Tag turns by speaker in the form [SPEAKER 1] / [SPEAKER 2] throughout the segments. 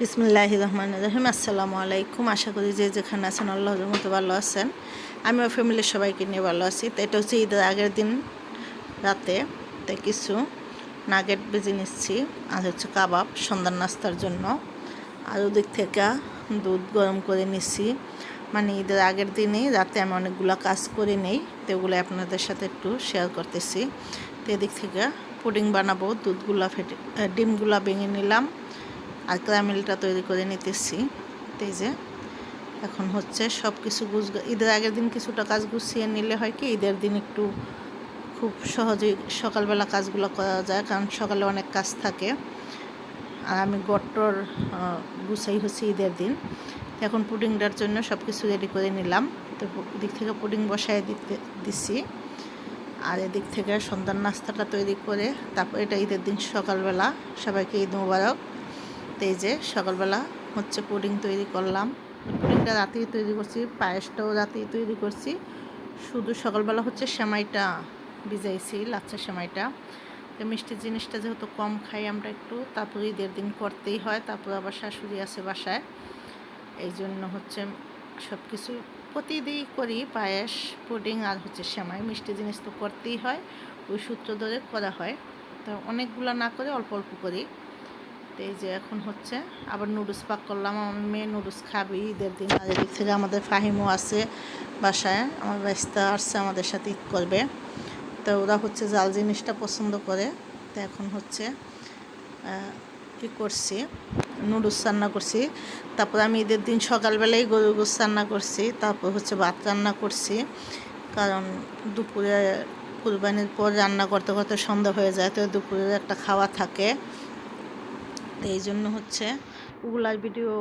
[SPEAKER 1] বিসমুল্লাহ রহমান রহিম। আসসালামু আলাইকুম। আশা করি যে যেখানে আছেন আল্লাহ মতো ভালো আছেন। আমি আমার ফ্যামিলির সবাইকে নিয়ে ভালো আছি। তো এটা হচ্ছে ঈদের আগের দিন রাতে। তো কিছু নাগেট বেজে নিচ্ছি। আর হচ্ছে কাবাব, সন্ধ্যার নাস্তার জন্য। আর ওদিক থেকে দুধ গরম করে নিচ্ছি মানে ঈদের আগের দিনেই রাতে আমি অনেকগুলো কাজ করে নেই। তো ওগুলো আপনাদের সাথে একটু শেয়ার করতেছি। তো এদিক থেকে পুডিং বানাবো, দুধগুলা ফেটে ডিমগুলা ভেঙে নিলাম। আর ক্যারামেলটা তৈরি করে নিতেছি। এই যে, এখন হচ্ছে সব কিছু গুছ ঈদের আগের দিন কিছুটা কাজ গুছিয়ে নিলে হয় কি, ঈদের দিন একটু খুব সহজেই সকালবেলা কাজগুলো করা যায়, কারণ সকালে অনেক কাজ থাকে। আর আমি গট্টর গুছাই হচ্ছে ঈদের দিন। এখন পুডিংটার জন্য সব কিছু রেডি করে নিলাম। তো দিক থেকে পুডিং বসায় দিতে, দিছি। আর এদিক থেকে সন্ধ্যার নাস্তাটা তৈরি করে, তারপর এটা ঈদের দিন সকালবেলা, সবাইকে ঈদ মোবারক। তো এই যে সকালবেলা হচ্ছে পুডিং তৈরি করলাম। পুডিংটা রাতেই তৈরি করছি, পায়েসটাও রাতেই তৈরি করছি। শুধু সকালবেলা হচ্ছে সেমাইটা ভিজাইছি, লাচ্চা সেমাইটা। তো মিষ্টি জিনিসটা যেহেতু কম খাই আমরা একটু, তারপর ঈদের দিন করতেই হয়, তারপর আবার শাশুড়ি আছে বাসায়। এই জন্য হচ্ছে সব কিছু প্রতিদিনই করি, পায়েস, পুডিং আর হচ্ছে সেমাই। মিষ্টি জিনিস তো করতেই হয়, ওই সূত্র ধরে করা হয়। তো অনেকগুলো না করে অল্প অল্প করি। এই যে এখন হচ্ছে আবার নুডলস পাক করলাম। আমার মেয়ে নুডলস খাবে ঈদের দিন। আর এদিক থেকে আমাদের ফাহিমও আছে বাসায়। আমার ব্যস্তা আসছে, আমাদের সাথে ঈদ করবে। তো ওরা হচ্ছে জাল জিনিসটা পছন্দ করে। তো এখন হচ্ছে কি করছি? নুডলস রান্না করছি। তারপর আমি ঈদের দিন সকালবেলায় গরু গোস রান্না করছি। তারপর হচ্ছে ভাত রান্না করছি। কারণ দুপুরে কুরবানির পর রান্না করতে করতে সন্ধ্যা হয়ে যায়। তো দুপুরের একটা খাওয়া থাকে। তো এই জন্য হচ্ছে ওগুলার ভিডিও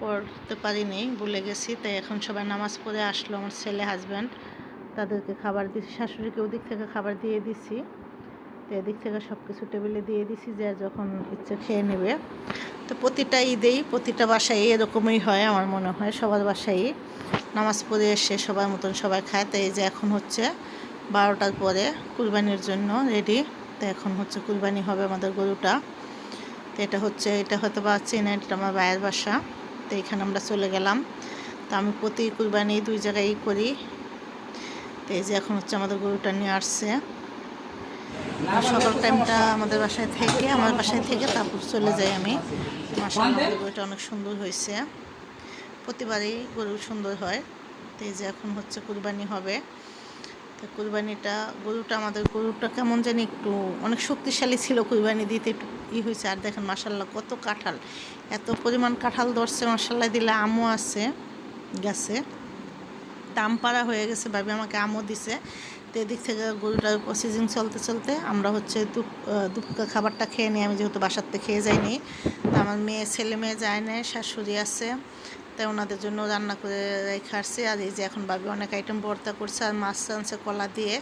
[SPEAKER 1] করতে পারিনি, ভুলে গেছি। তাই এখন সবাই নামাজ পড়ে আসলো আমার ছেলে হাজব্যান্ড তাদেরকে খাবার দিয়েছি শাশুড়িকে ওদিক থেকে খাবার দিয়ে দিছি। তো এদিক থেকে সব কিছু টেবিলে দিয়ে দিছি, যে যখন ইচ্ছে খেয়ে নেবে। তো প্রতিটা ঈদেই, প্রতিটা বাসায় এরকমই হয় আমার মনে হয়, সবার বাসায় নামাজ পড়ে এসে সবার মতন সবাই খায়। তো এই যে এখন হচ্ছে বারোটার পরে কুরবানির জন্য রেডি তো এখন হচ্ছে কুরবানি হবে আমাদের গরুটা। তো এটা হচ্ছে, এটা হয়তো বা চেনে, এটা আমার ভাইয়ের বাসা। তো এখানে আমরা চলে গেলাম। তো আমি প্রতি কুরবানি দুই জায়গায় করি। তো এই যে এখন হচ্ছে আমাদের গরুটা নিয়ে আসছে। সকাল টাইমটা আমাদের বাসায় থেকে, আমার বাসায় থেকে তারপর চলে যাই আমি। মাসাল আমাদের গরুটা অনেক সুন্দর হয়েছে। প্রতিবারই গরু সুন্দর হয়। তো এই যে এখন হচ্ছে কুরবানি হবে। তো কুরবানিটা, গরুটা আমাদের গরুটা কেমন জানি একটু অনেক শক্তিশালী ছিল কুরবানি দিতে, একটু ই হয়েছে। আর দেখেন মাসাল্লাহ কত কাঁঠাল। এত পরিমাণ কাঁঠাল ধরছে মাসাল্লাহ দিলে আমও আছে গাছে। দাম পাড়া হয়ে গেছে, ভাবি আমাকে আমও দিছে। তো এদিক থেকে গরুটার প্রসিজিং চলতে চলতে আমরা হচ্ছে দুপ দুপকা খাবারটা খেয়ে নিই। আমি যেহেতু বাসার থেকে খেয়ে যাইনি আমার মেয়ে, ছেলে মেয়ে যায় না শাশুড়ি আছে। তাই ওনাদের জন্য রান্না করে রেখে আসছি। আর এই যে এখন ভাবি অনেক আইটেম ভর্তা করছে আর মাছ আনছে কলা দিয়ে।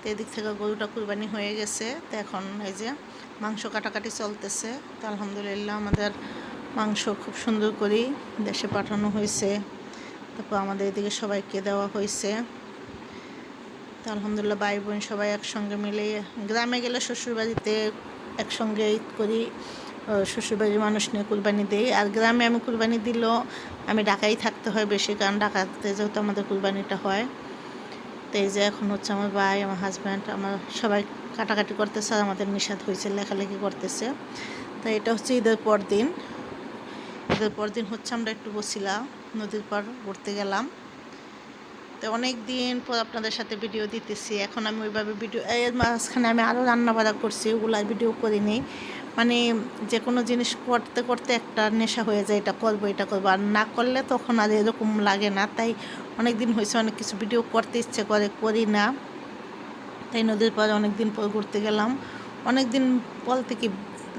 [SPEAKER 1] তো এদিক থেকে গরুটা কুরবানি হয়ে গেছে। তো এখন এই যে মাংস কাটাকাটি চলতেছে। তো আলহামদুলিল্লাহ আমাদের মাংস খুব সুন্দর করেই দেশে পাঠানো হয়েছে। তারপর আমাদের এদিকে সবাইকে দেওয়া হয়েছে। তো আলহামদুলিল্লাহ ভাই বোন সবাই একসঙ্গে মিলে গ্রামে গেলে শ্বশুরবাড়িতে একসঙ্গে ঈদ করি। শ্বশুরবাড়ির মানুষ নিয়ে কুরবানি দিই। আর গ্রামে আমি কুরবানি দিলেও আমি ঢাকাই থাকতে হয় বেশি, কারণ ঢাকাতে যেহেতু আমাদের কুরবানিটা হয়। তো এই যে এখন হচ্ছে আমার ভাই, আমার হাজব্যান্ড আমার সবাই কাটাকাটি করতেছে আর আমাদের নিষাদ হয়েছে, লেখালেখি করতেছে। তো এটা হচ্ছে ঈদের পর দিন। ঈদের পর দিন হচ্ছে আমরা একটু বসিলাম নদীর পার ঘুরতে গেলাম। তো অনেক দিন পর আপনাদের সাথে ভিডিও দিতেছি। এখন আমি ওইভাবে ভিডিও এর মাঝখানে আমি আরও রান্না বাড়া করছি ওগুলার ভিডিও করিনি। মানে যে কোনো জিনিস করতে করতে একটা নেশা হয়ে যায়, এটা করব এটা করব। আর না করলে তখন আর এরকম লাগে না। তাই অনেক দিন হয়েছে, অনেক কিছু ভিডিও করতে ইচ্ছে করে, করি না। তাই নদীর পাড়ে অনেক দিন পর ঘুরতে গেলাম। অনেক দিন বলতে কি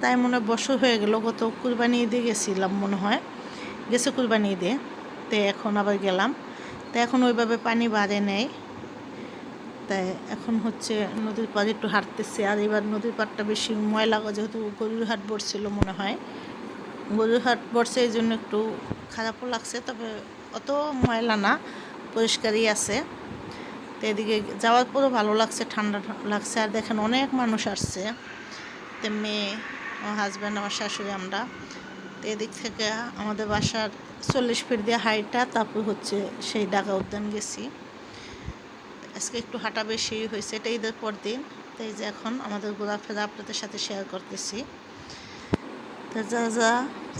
[SPEAKER 1] তাই মনে হয় বছর হয়ে গেল। গত কুরবানি ঈদে গেছিলাম মনে হয়। গেছে কুরবানি ঈদে। তো এখন আবার গেলাম। তো এখন ওইভাবে পানি বাড়ে নেই। তাই এখন হচ্ছে নদীর পাড়ে একটু হাঁটতেছে। আর এবার নদীর পাড়টা বেশি ময়লা যেহেতু গরুর হাট পড়ছিল মনে হয়। গরুর হাট পড়ছে এই জন্য একটু খারাপও লাগছে, তবে অত ময়লা না, পরিষ্কারই আছে। তো এদিকে যাওয়ার পরও ভালো লাগছে, ঠান্ডা লাগছে। আর দেখেন অনেক মানুষ আসছে তো মেয়ে, আমার হাজব্যান্ড আমার শাশুড়ি, আমরা। তো এদিক থেকে আমাদের বাসার চল্লিশ ফিট দিয়ে হাইটটা, তারপর হচ্ছে সেই ডাকা উদ্যান গেছি। আজকে একটু হাঁটা বেশি হয়েছে এটা ঈদের পর দিন। তো এই যে এখন আমাদের ঘোরাফেরা আপনাদের সাথে শেয়ার করতেছি। তো যা যা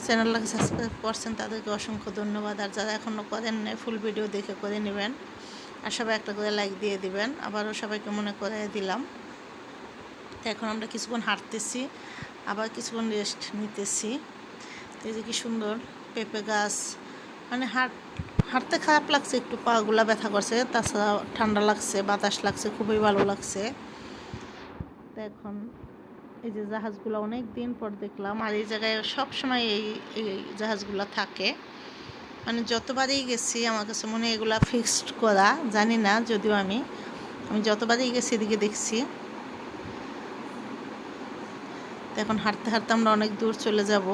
[SPEAKER 1] চ্যানেলটাকে সাবস্ক্রাইব করছেন তাদেরকে অসংখ্য ধন্যবাদ। আর যারা এখনও করেন না ফুল ভিডিও দেখে করে নেবেন। আর সবাই একটা করে লাইক দিয়ে দিবেন। আবারও সবাইকে মনে করে দিলাম। তো এখন আমরা কিছুক্ষণ হাঁটতেছি, আবার কিছুক্ষণ রেস্ট নিতেছি। তো যে কি সুন্দর পেঁপে গাছ। মানে হাঁট হাঁটতে খারাপ লাগছে, একটু পাগুলা ব্যথা করছে তাছাড়া ঠান্ডা লাগছে, বাতাস লাগছে, খুবই ভালো লাগছে। তো এখন এই যে জাহাজগুলো অনেক দিন পর দেখলাম, আর এই জায়গায় সব সময় এই এই জাহাজগুলো থাকে। মানে যতবারই গেছি, আমার কাছে মনে এগুলা ফিক্সড করা, জানি না, যদিও আমি আমি যতবারই গেছি এদিকে দেখছি। তো এখন হাঁটতে হাঁটতে আমরা অনেক দূর চলে যাব।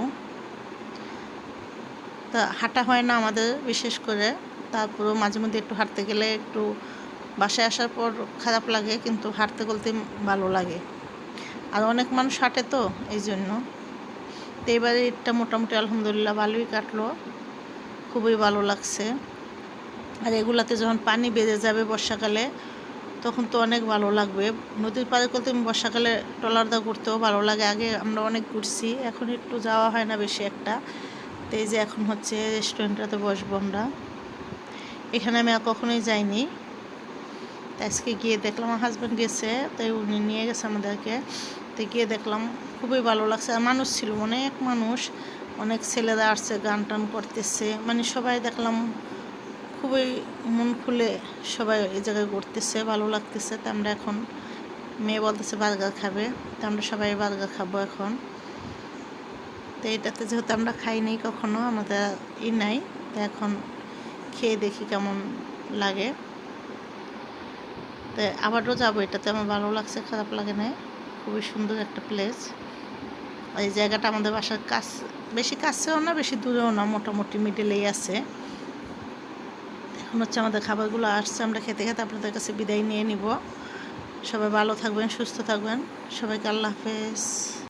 [SPEAKER 1] তা হাঁটা হয় না আমাদের বিশেষ করে। তারপরেও মাঝে মধ্যে একটু হাঁটতে গেলে একটু বাসায় আসার পর খারাপ লাগে, কিন্তু হাঁটতে বলতে ভালো লাগে। আর অনেক মানুষ হাঁটে তো, এই জন্য। তো এবারে এটা মোটামুটি আলহামদুলিল্লাহ ভালোই কাটলো। খুবই ভালো লাগছে। আর এগুলাতে যখন পানি বেড়ে যাবে বর্ষাকালে, তখন তো অনেক ভালো লাগবে। নদীর পাড়ে করতে বর্ষাকালে ট্রলারদা ঘুরতেও ভালো লাগে। আগে আমরা অনেক ঘুরছি, এখন একটু যাওয়া হয় না বেশি একটা। তো এই যে এখন হচ্ছে রেস্টুরেন্টটাতে বসবো আমরা। এখানে আমি আর কখনোই যাইনি। আজকে গিয়ে দেখলাম, আমার হাজব্যান্ড গেছে তাই উনি নিয়ে গেছে আমাদেরকে। তো গিয়ে দেখলাম, খুবই ভালো লাগছে। আর মানুষ ছিল, অনেক মানুষ, অনেক ছেলেরা আসছে, গান টান করতেছে। মানে সবাই দেখলাম, খুবই মন খুলে সবাই এই জায়গায় ঘুরতেছে, ভালো লাগতেছে। তো আমরা এখন, মেয়ে বলতেছে, বার্গার খাবে। তো আমরা সবাই বার্গার খাব এখন। তো এটাতে যেহেতু আমরা খাই নাই কখনো, আমাদের ই নাই, তো এখন খেয়ে দেখি কেমন লাগে। তো আবারও যাব, এটাতে আমার ভালো লাগছে, খারাপ লাগে না খুবই সুন্দর একটা প্লেস এই জায়গাটা আমাদের বাসার কাছ, বেশি কাছেও না, বেশি দূরেও না, মোটামুটি মিডিলেই আছে। এখন হচ্ছে আমাদের খাবারগুলো আসছে, আমরা খেতে খেতে আপনাদের কাছে বিদায় নিয়ে নিব। সবাই ভালো থাকবেন, সুস্থ থাকবেন। সবাইকে আল্লাহ হাফেজ।